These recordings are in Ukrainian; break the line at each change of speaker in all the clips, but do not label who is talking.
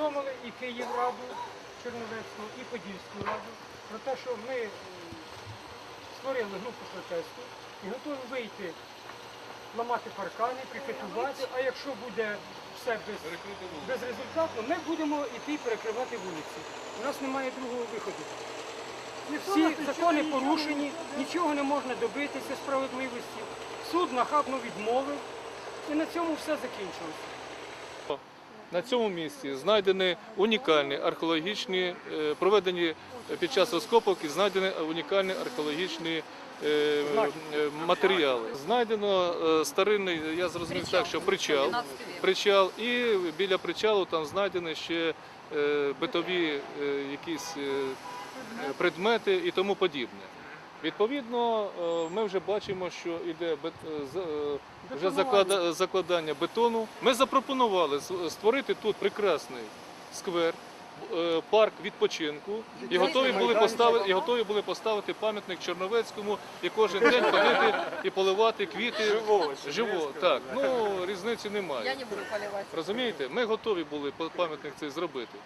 повідомили і Київраду Черновецьку, і Подільську раду про те, що ми створили групу протесту і готові вийти, ламати паркани, пікетувати, а якщо буде все без, безрезультатно, ми будемо йти перекривати вулиці. У нас немає другого виходу. Всі закони порушені, нічого не можна добитися справедливості. Суд нахабно відмовив, і на цьому все закінчилося.
На цьому місці знайдені унікальні археологічні, е, проведені під час розкопок знайдені унікальні археологічні е, е, матеріали. Знайдено старинний, я зрозумів так, що причал, причал, і біля причалу там знайдені ще битові якісь предмети і тому подібне. Відповідно, е, ми вже бачимо, що йде е, е, вже заклада- закладання бетону. Ми запропонували з- створити тут прекрасний сквер, парк відпочинку, і готові були поставити, і готові були поставити пам'ятник Чорновецькому і кожен день ходити і поливати квіти живо. Так, ну різниці немає.
Я не буду поливать.
Розумієте, ми готові були па- пам'ятник цей зробити.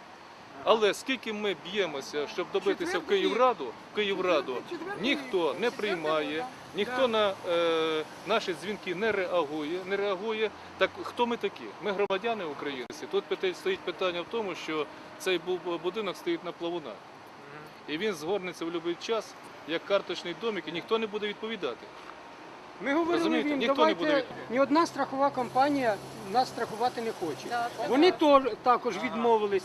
Але скільки ми б'ємося, щоб добитися в Київраду, в Київраду ніхто не приймає, ніхто на е, наші дзвінки не реагує, не реагує. Так хто ми такі? Ми громадяни українці. Тут стоїть питання в тому, що цей бу- будинок стоїть на плавунах. І він згорнеться в будь-який час, як карточний домик, і ніхто не буде відповідати.
Ми говорили їм,
ніхто не буде
давайте,
від-
ні одна страхова компанія нас страхувати не хоче.
Да,
Вони
так.
також відмовились.